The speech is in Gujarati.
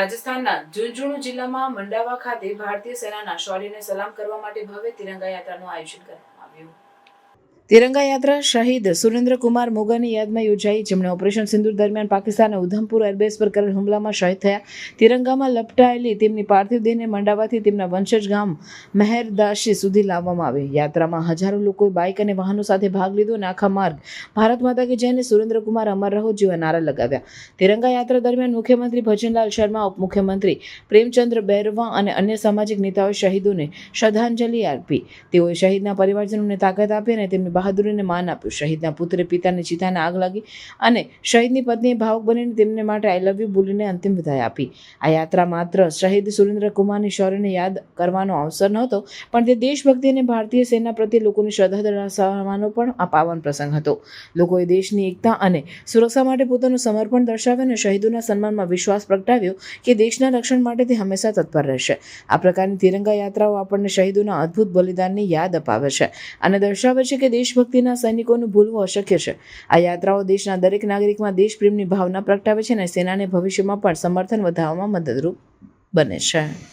રાજસ્થાનના ઝુંઝુનુ જિલ્લામાં મંડાવા ખાતે ભારતીય સેનાના શૌર્યને સલામ કરવા માટે ભવ્ય તિરંગા યાત્રાનું આયોજન કરવામાં આવ્યું. તિરંગા યાત્રા શહીદ સુરેન્દ્રકુમાર મોગાની યાદમાં યોજાઈ, જેમણે ઓપરેશન સિંદુર દરમિયાન પાકિસ્તાનના ઉધમપુર એરબેસ પર કરેલ હુમલામાં શહીદ થયા. તિરંગામાં લપટાયેલી તેમની પાર્થિવ દેહને મંડાવાથી તેમના વંશજ ગામ મહેરદાશી સુધી લાવવામાં આવી. યાત્રામાં હજારો લોકોએ બાઇક અને વાહનો સાથે ભાગ લીધો અને આખા માર્ગ ભારત માતા કે જયને સુરેન્દ્રકુમાર અમર રહો જેવા નારા લગાવ્યા. તિરંગા યાત્રા દરમિયાન મુખ્યમંત્રી ભજનલાલ શર્મા, ઉપમુખ્યમંત્રી પ્રેમચંદ્ર બૈરવા અને અન્ય સામાજિક નેતાઓએ શહીદોને શ્રદ્ધાંજલિ આપી. તેઓએ શહીદના પરિવારજનોને તાકાત આપી અને તેમની બહાદુરીને માન આપ્યું. શહીદના પુત્રે પિતાને ચિતાને આગ લાગી અને શહીદની પત્નીએ ભાવુક બનીને તેમને માટે આઈ લવ યુ બોલીને અંતિમ વિદાય આપી. આ યાત્રા માત્ર શહીદ સુરેન્દ્રકુમારની શૌર્યને યાદ કરવાનો અવસર નહોતો, પણ તે દેશભક્તિ અને ભારતીય સેના પ્રત્યે લોકોની શ્રદ્ધા દર્શાવવાનો પણ આ પાવન પ્રસંગ હતો. લોકોએ દેશની એકતા અને સુરક્ષા માટે પોતાનું સમર્પણ દર્શાવ્યું અને શહીદોના સન્માનમાં વિશ્વાસ પ્રગટાવ્યો કે દેશના રક્ષણ માટે તે હંમેશા તત્પર રહેશે. આ પ્રકારની તિરંગા યાત્રાઓ આપણને શહીદોના અદ્ભુત બલિદાનની યાદ અપાવે છે અને દર્શાવે છે કે દેશભક્તિના સૈનિકોનું ભૂલવું અશક્ય છે. આ યાત્રાઓ દેશના દરેક નાગરિકમાં દેશપ્રેમની ભાવના પ્રગટાવે છે અને સેનાને ભવિષ્યમાં પણ સમર્થન વધારવામાં મદદરૂપ બને છે.